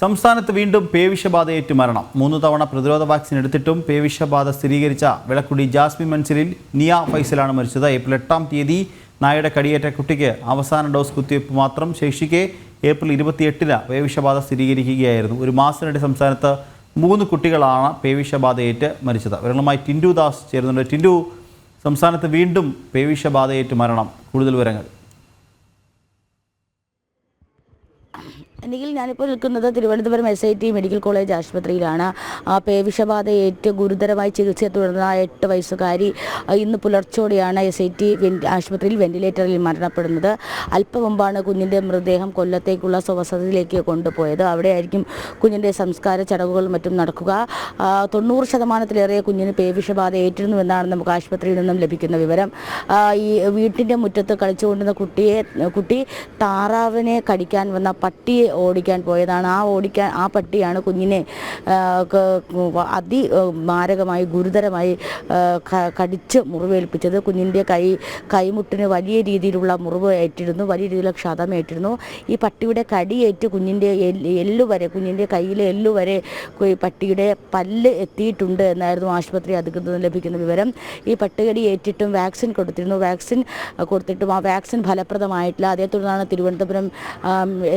സംസ്ഥാനത്ത് വീണ്ടും പേവിഷബാധയേറ്റ് മരണം മൂന്ന് തവണ പ്രതിരോധ വാക്സിൻ എടുത്തിട്ടും പേവിഷബാധ സ്ഥിരീകരിച്ച വിളക്കുടി ജാസ്മിൻ മൻസിലിൽ നിയ ഫൈസലാണ് മരിച്ചത്. ഏപ്രിൽ എട്ടാം തീയതി നായയുടെ കടിയേറ്റ കുട്ടിക്ക് അവസാന ഡോസ് കുത്തിവയ്പ് മാത്രം ശേഷിക്കെ ഏപ്രിൽ ഇരുപത്തിയെട്ടിന് പേവിഷബാധ സ്ഥിരീകരിക്കുകയായിരുന്നു. ഒരു മാസത്തിനിടെ സംസ്ഥാനത്ത് മൂന്ന് കുട്ടികളാണ് പേവിഷബാധയേറ്റ് മരിച്ചത്. വിവരങ്ങളുമായി ടിൻഡു ദാസ് ചേരുന്നുണ്ട്. ടിൻഡു സംസ്ഥാനത്ത് വീണ്ടും പേവിഷബാധയേറ്റ് മരണം കൂടുതൽ വിവരങ്ങൾ. എങ്കിൽ ഞാനിപ്പോൾ നിൽക്കുന്നത് Thiruvananthapuram S I T medical college ആശുപത്രിയിലാണ്. ആ, പേവിഷബാധ ഏറ്റ് ഗുരുതരമായി ചികിത്സയെ തുടർന്ന എട്ട് വയസ്സുകാരി ഇന്ന് പുലർച്ചോടെയാണ് എസ് ഐ ടി ആശുപത്രിയിൽ വെന്റിലേറ്ററിൽ മരണപ്പെടുന്നത്. അല്പം മുമ്പാണ് കുഞ്ഞിന്റെ മൃതദേഹം കൊല്ലത്തേക്കുള്ള സ്വവസതിയിലേക്ക് കൊണ്ടുപോയത്. അവിടെയായിരിക്കും കുഞ്ഞിന്റെ സംസ്കാര ചടങ്ങുകളും മറ്റും നടക്കുക. തൊണ്ണൂറ് ശതമാനത്തിലേറെ കുഞ്ഞിന് പേവിഷബാധ ഏറ്റിരുന്നുവെന്നാണ് നമുക്ക് ആശുപത്രിയിൽ നിന്നും ലഭിക്കുന്ന വിവരം. ഈ വീട്ടിന്റെ മുറ്റത്ത് കളിച്ചുകൊണ്ടിരുന്ന കുട്ടിയെ കുട്ടി താറാവിനെ കടിക്കാൻ വന്ന പട്ടിയെ ഓടിക്കാൻ പോയതാണ്. ആ ഓടിക്കാൻ ആ പട്ടിയാണ് കുഞ്ഞിനെ അതി മാരകമായി ഗുരുതരമായി കടിച്ച് മുറിവേൽപ്പിച്ചത്. കുഞ്ഞിന്റെ കൈ കൈമുട്ടിന് വലിയ രീതിയിലുള്ള മുറിവ് ഏറ്റിരുന്നു വലിയ രീതിയിലുള്ള ക്ഷതം ഏറ്റിരുന്നു. ഈ പട്ടിയുടെ കടിയേറ്റ് കുഞ്ഞിന്റെ എല്ല് വരെ കുഞ്ഞിന്റെ കയ്യിലെ എല്ലു വരെ പട്ടിയുടെ പല്ല് എത്തിയിട്ടുണ്ട് എന്നായിരുന്നു ആശുപത്രി അധികൃതർ ലഭിക്കുന്ന വിവരം. ഈ പട്ടികടി ഏറ്റിട്ടും വാക്സിൻ കൊടുത്തിരുന്നു. വാക്സിൻ കൊടുത്തിട്ടും ആ വാക്സിൻ ഫലപ്രദമായിട്ടില്ല. അതേ തുടർന്നാണ് തിരുവനന്തപുരം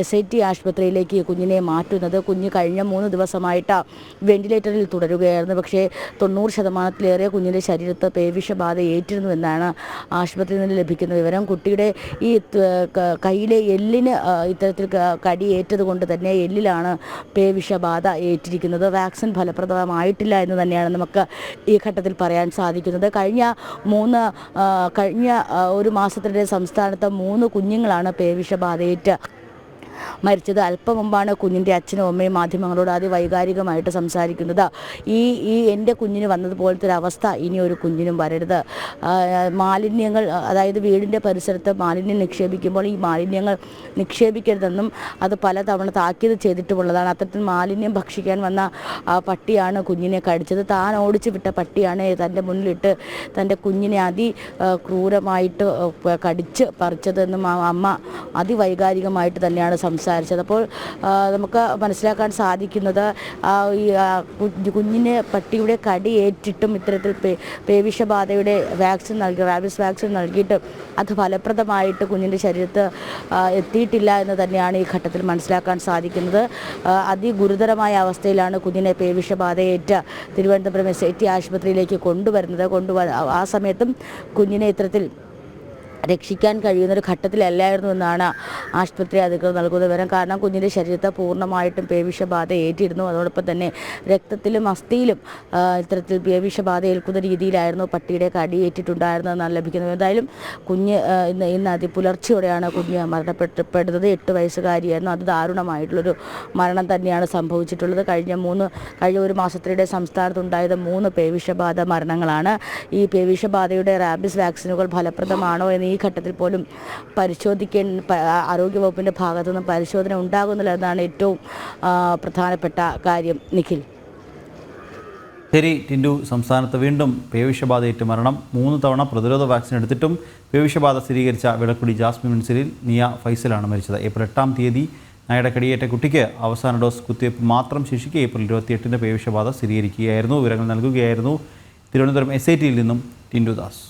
എസ് ഐ ടി ആശുപത്രിയിലേക്ക് കുഞ്ഞിനെ മാറ്റുന്നത്. കുഞ്ഞ് കഴിഞ്ഞ മൂന്ന് ദിവസമായിട്ട് വെന്റിലേറ്ററിൽ തുടരുകയായിരുന്നു. പക്ഷേ തൊണ്ണൂറ് ശതമാനത്തിലേറെ കുഞ്ഞിന്റെ ശരീരത്ത് പേവിഷബാധ ഏറ്റിരുന്നു എന്നാണ് ആശുപത്രിയിൽ നിന്ന് ലഭിക്കുന്ന വിവരം. കുട്ടിയുടെ ഈ കയ്യിലെ എല്ലിന് ഇത്തരത്തിൽ കടി കടിയേറ്റത് കൊണ്ട് തന്നെ എല്ലിലാണ് പേവിഷബാധ ഏറ്റിരിക്കുന്നത്. വാക്സിൻ ഫലപ്രദമായിട്ടില്ല എന്ന് തന്നെയാണ് നമുക്ക് ഈ ഘട്ടത്തിൽ പറയാൻ സാധിക്കുന്നത്. കഴിഞ്ഞ മൂന്ന് കഴിഞ്ഞ ഒരു മാസത്തിനിടെ സംസ്ഥാനത്ത് മൂന്ന് കുഞ്ഞുങ്ങളാണ് പേവിഷബാധയേറ്റ് മരിച്ചത് അല്പം മുമ്പാണ് കുഞ്ഞിന്റെ അച്ഛനും അമ്മയും മാധ്യമങ്ങളോട് അതിവൈകാരികമായിട്ട് വൈകാരികമായിട്ട് സംസാരിക്കുന്നത്. ഈ ഈ എന്റെ കുഞ്ഞിന് വന്നതുപോലത്തെ ഒരു അവസ്ഥ ഇനി ഒരു കുഞ്ഞിനും വരരുത്. മാലിന്യങ്ങൾ അതായത് വീടിന്റെ പരിസരത്ത് മാലിന്യം നിക്ഷേപിക്കുമ്പോൾ ഈ മാലിന്യങ്ങൾ നിക്ഷേപിക്കരുതെന്നും അത് പലതവണ താക്കീത് ചെയ്തിട്ടുമുള്ളതാണ്. അത്തരത്തിൽ മാലിന്യം ഭക്ഷിക്കാൻ വന്ന പട്ടിയാണ് കുഞ്ഞിനെ കടിച്ചത്. താൻ ഓടിച്ചു വിട്ട പട്ടിയാണ് തന്റെ മുന്നിലിട്ട് തന്റെ കുഞ്ഞിനെ അതി ക്രൂരമായിട്ട് കടിച്ച് പറിച്ചതെന്നും അമ്മ അതിവൈകാരികമായിട്ട് തന്നെയാണ് സംസാരിച്ചത്. അപ്പോൾ നമുക്ക് മനസ്സിലാക്കാൻ സാധിക്കുന്നത് ഈ കുഞ്ഞിന് പട്ടിയുടെ കടി ഏറ്റിട്ടും ഇത്തരത്തിൽ പേവിഷബാധയുടെ വാക്സിൻ നൽകി റാബിസ് വാക്സിൻ നൽകിയിട്ട് അത് ഫലപ്രദമായിട്ട് കുഞ്ഞിന്റെ ശരീരത്ത് എത്തിയിട്ടില്ല എന്ന് തന്നെയാണ് ഈ ഘട്ടത്തിൽ മനസ്സിലാക്കാൻ സാധിക്കുന്നത്. അതിഗുരുതരമായ അവസ്ഥയിലാണ് കുഞ്ഞിനെ പേവിഷബാധയേറ്റ് തിരുവനന്തപുരം എസ് ഐ ടി ആശുപത്രിയിലേക്ക് കൊണ്ടുവരുന്നത്. കൊണ്ടുവ ആ സമയത്തും കുഞ്ഞിനെ ഇത്തരത്തിൽ രക്ഷിക്കാൻ കഴിയുന്ന ഒരു ഘട്ടത്തിലല്ലായിരുന്നു എന്നാണ് ആശുപത്രി അധികൃതർ നൽകുന്ന വിവരം. കാരണം കുഞ്ഞിന്റെ ശരീരത്തെ പൂർണമായിട്ടും പേവിഷബാധ ഏറ്റിരുന്നു. അതോടൊപ്പം തന്നെ രക്തത്തിലും അസ്ഥിയിലും ഇത്തരത്തിൽ പേവിഷബാധ ഏൽക്കുന്ന രീതിയിലായിരുന്നു പട്ടിയുടെ കടിയേറ്റിട്ടുണ്ടായിരുന്നതെന്നാണ് ലഭിക്കുന്നത്. എന്തായാലും കുഞ്ഞ് ഇന്ന് ഇന്ന് അതി പുലർച്ചെയോടെയാണ് കുഞ്ഞ് മരണപ്പെട്ടപ്പെടുന്നത് എട്ട് വയസ്സുകാരിയായിരുന്നു. അത് ദാരുണമായിട്ടുള്ളൊരു മരണം തന്നെയാണ് സംഭവിച്ചിട്ടുള്ളത്. കഴിഞ്ഞ മൂന്ന് കഴിഞ്ഞ ഒരു മാസത്തിനിടെ സംസ്ഥാനത്തുണ്ടായത് മൂന്ന് പേവിഷബാധ മരണങ്ങളാണ്. ഈ പേവിഷബാധയുടെ റാബിസ് വാക്സിനുകൾ ഫലപ്രദമാണോ എന്ന് ഈ ഘട്ടത്തിൽ പോലും പരിശോധിക്കേണ്ട ആരോഗ്യവകുപ്പിന്റെ ഭാഗത്തു നിന്ന് പരിശോധന ഉണ്ടാകുന്നില്ല എന്നാണ് ഏറ്റവും പ്രധാനപ്പെട്ട കാര്യം. നിഖിൽ. ശരി ടിൻഡു. സംസ്ഥാനത്ത് വീണ്ടും പേവിഷബാധയേറ്റ് മരണം മൂന്ന് തവണ പ്രതിരോധ വാക്സിൻ എടുത്തിട്ടും പേവിഷബാധ സ്ഥിരീകരിച്ച വിളക്കുടി ജാസ്മിൻ മിൻസിലിൽ നിയ ഫൈസലാണ് മരിച്ചത്. ഏപ്രിൽ എട്ടാം തീയതി നായയുടെ കടിയേറ്റ കുട്ടിക്ക് അവസാന ഡോസ് കുത്തിവയ്പ് മാത്രം ശേഷിക്കെ ഏപ്രിൽ ഇരുപത്തിയെട്ടിന് പേവിഷബാധ സ്ഥിരീകരിക്കുകയായിരുന്നു. വിവരങ്ങൾ നൽകുകയായിരുന്നു തിരുവനന്തപുരം എസ് ഐ ടിയിൽ നിന്നും ടിൻഡു ദാസ്.